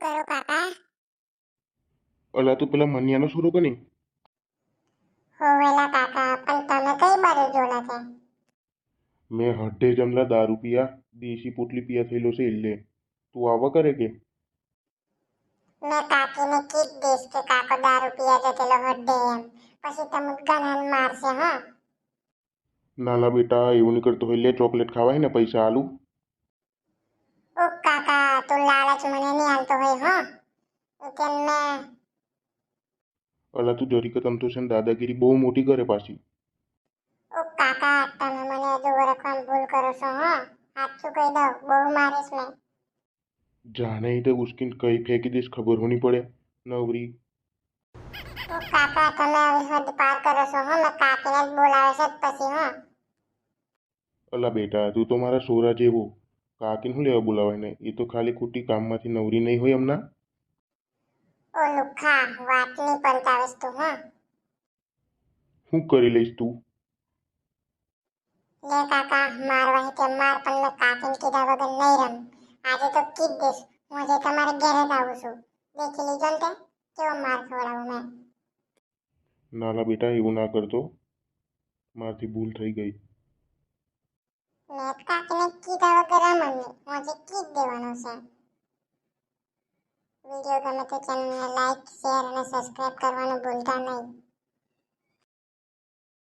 કરો કાકા. અલા તું પેલા મનિયાનો છોરો કે નહીં હોવેલા કાકા પણ તમે કઈ બારે જોલા છે મેં હઢે જમલા દારૂ પીયા દેશી પોટલી પીયા થયેલો છે એટલે. તું આવા કરે કે? મેં કાકીને કીધ દેશ કે કાકો દારૂ પીયા જતેલો હડે એમ. પછી તમે ગણાન મારશે હા. નાના બેટા એવું નહીં કરતો હોય લે ચોકલેટ ખાવાય ને પૈસા આલું. તું મને નહીં હાલતો હોય હા. એટલે મેં અલા તું જરીક તમ તો છે ને દાદાગીરી બહુ મોટી કરે પાછી. ઓ કાકા તમે મને જો રકમ ભૂલ કરો છો હા. સાચું કહી દઉં બહુ મારીશ મેં. જાણે તે ઉશ્કીને કઈ ફેંકી દઈશ ખબર હોની પડે. નવરી. ઓ કાકા તમે હવે હદ પાર કરો છો હા. મેં કાકીને જ બોલાવે છે પછી હા. અલા બેટા તું તો મારા સોરા જેવો. કાકીને શું લેવા બોલાવાય ને? એ તો ખાલી ખોટી કામમાંથી નવરી નહીં હોય એમના ઓ લુખા વાત નહીં પલટાવીશ તું હા. શું કરી લઈશ તું? લે કાકા મારવાહી તે માર પણ મેં કાકીને કીધા વગર નહીં રમ. આજે તો કીધ દઈશ. હું આજે તમારે ઘરે જ આવું છું. દેખી લીધો ને કેવો માર ખવડાવું મેં. નાના બેટા એવું ના કરતો. મારથી ભૂલ થઈ ગઈ. મેં નહીં હું આજે કીધ દેવાનો છે. વીડિયો ગમે તો ચેનલને લાઈક, શેર અને સબસ્ક્રાઇબ કરવાનું ભૂલતા નહીં.